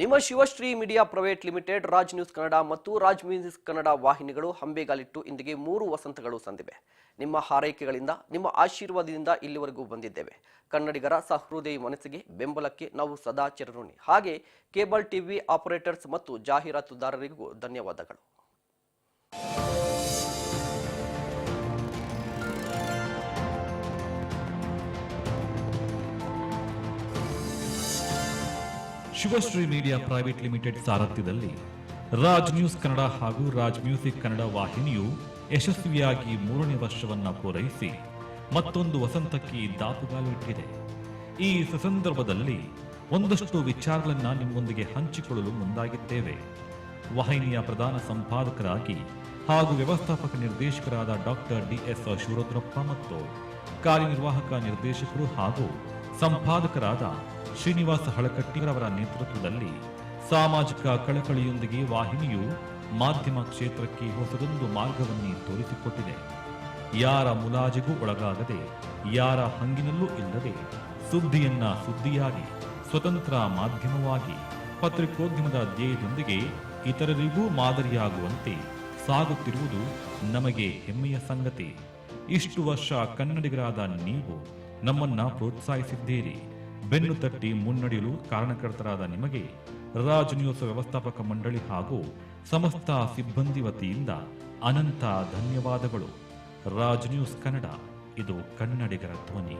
ನಿಮ್ಮ Shivashree media private limited, Raj news Kannada ಮತ್ತು Raj music Kannada ವಾಹಿನಿಗಳು ಹಂಬೆಗಾಲಿಟ್ಟು ಇಂದಿಗೆ ಮೂರು ವಸಂತಗಳು ಸಂದಿವೆ. ನಿಮ್ಮ ಹಾರೈಕೆಗಳಿಂದ, ನಿಮ್ಮ ಆಶೀರ್ವಾದದಿಂದ ಇಲ್ಲಿವರೆಗೂ ಬಂದಿದ್ದೇವೆ. ಕನ್ನಡಿಗರ ಸಹೃದಯ ಮನಸ್ಸಿಗೆ ಬೆಂಬಲಕ್ಕೆ ನಾವು ಸದಾ ಚಿರಋಣಿ. ಹಾಗೆ ಕೇಬಲ್ ಟಿವಿ ಆಪರೇಟರ್ಸ್ ಮತ್ತು ಜಾಹೀರಾತುದಾರರಿಗೂ ಧನ್ಯವಾದಗಳು. ಶಿವಶ್ರೀ ಮೀಡಿಯಾ ಪ್ರೈವೇಟ್ ಲಿಮಿಟೆಡ್ ಸಾರಥ್ಯದಲ್ಲಿ ರಾಜ್ ನ್ಯೂಸ್ ಕನ್ನಡ ಹಾಗೂ ರಾಜ್ ಮ್ಯೂಸಿಕ್ ಕನ್ನಡ ವಾಹಿನಿಯು ಯಶಸ್ವಿಯಾಗಿ ಮೂರನೇ ವರ್ಷವನ್ನು ಪೂರೈಸಿ ಮತ್ತೊಂದು ವಸಂತಕ್ಕೆ ದಾಪುಗಾಲಿಟ್ಟಿದೆ. ಈ ಸಂದರ್ಭದಲ್ಲಿ ಒಂದಷ್ಟು ವಿಚಾರಗಳನ್ನ ನಿಮ್ಮೊಂದಿಗೆ ಹಂಚಿಕೊಳ್ಳಲು ಮುಂದಾಗಿದ್ದೇವೆ. ವಾಹಿನಿಯ ಪ್ರಧಾನ ಸಂಪಾದಕರಾಗಿ ಹಾಗೂ ವ್ಯವಸ್ಥಾಪಕ ನಿರ್ದೇಶಕರಾದ ಡಾಕ್ಟರ್ ಡಿಎಸ್ ಶಿವರುದ್ರಪ್ಪ ಮತ್ತು ಕಾರ್ಯನಿರ್ವಾಹಕ ನಿರ್ದೇಶಕರು ಹಾಗೂ ಸಂಪಾದಕರಾದ ಶ್ರೀನಿವಾಸ ಹಳಕಟ್ಟಿರವರ ನೇತೃತ್ವದಲ್ಲಿ ಸಾಮಾಜಿಕ ಕಳಕಳಿಯೊಂದಿಗೆ ವಾಹಿನಿಯು ಮಾಧ್ಯಮ ಕ್ಷೇತ್ರಕ್ಕೆ ಹೊಸದೊಂದು ಮಾರ್ಗವನ್ನೇ ತೋರಿಸಿಕೊಟ್ಟಿದೆ. ಯಾರ ಮುಲಾಜಿಗೂ ಒಳಗಾಗದೆ, ಯಾರ ಹಂಗಿನಲ್ಲೂ ಇಲ್ಲದೆ ಸುದ್ದಿಯನ್ನ ಸುದ್ದಿಯಾಗಿ, ಸ್ವತಂತ್ರ ಮಾಧ್ಯಮವಾಗಿ, ಪತ್ರಿಕೋದ್ಯಮದ ಧ್ಯೇಯದೊಂದಿಗೆ ಇತರರಿಗೂ ಮಾದರಿಯಾಗುವಂತೆ ಸಾಗುತ್ತಿರುವುದು ನಮಗೆ ಹೆಮ್ಮೆಯ ಸಂಗತಿ. ಇಷ್ಟು ವರ್ಷ ಕನ್ನಡಿಗರಾದ ನೀವು ನಮ್ಮನ್ನ ಪ್ರೋತ್ಸಾಹಿಸಿದ್ದೀರಿ. ಬೆನ್ನು ತಟ್ಟಿ ಮುನ್ನಡೆಯಲು ಕಾರಣಕರ್ತರಾದ ನಿಮಗೆ ರಾಜ್ ನ್ಯೂಸ್ ವ್ಯವಸ್ಥಾಪಕ ಮಂಡಳಿ ಹಾಗೂ ಸಮಸ್ತ ಸಿಬ್ಬಂದಿ ವತಿಯಿಂದ ಅನಂತ ಧನ್ಯವಾದಗಳು. ರಾಜ್ ನ್ಯೂಸ್ ಕನ್ನಡ, ಇದು ಕನ್ನಡಿಗರ ಧ್ವನಿ.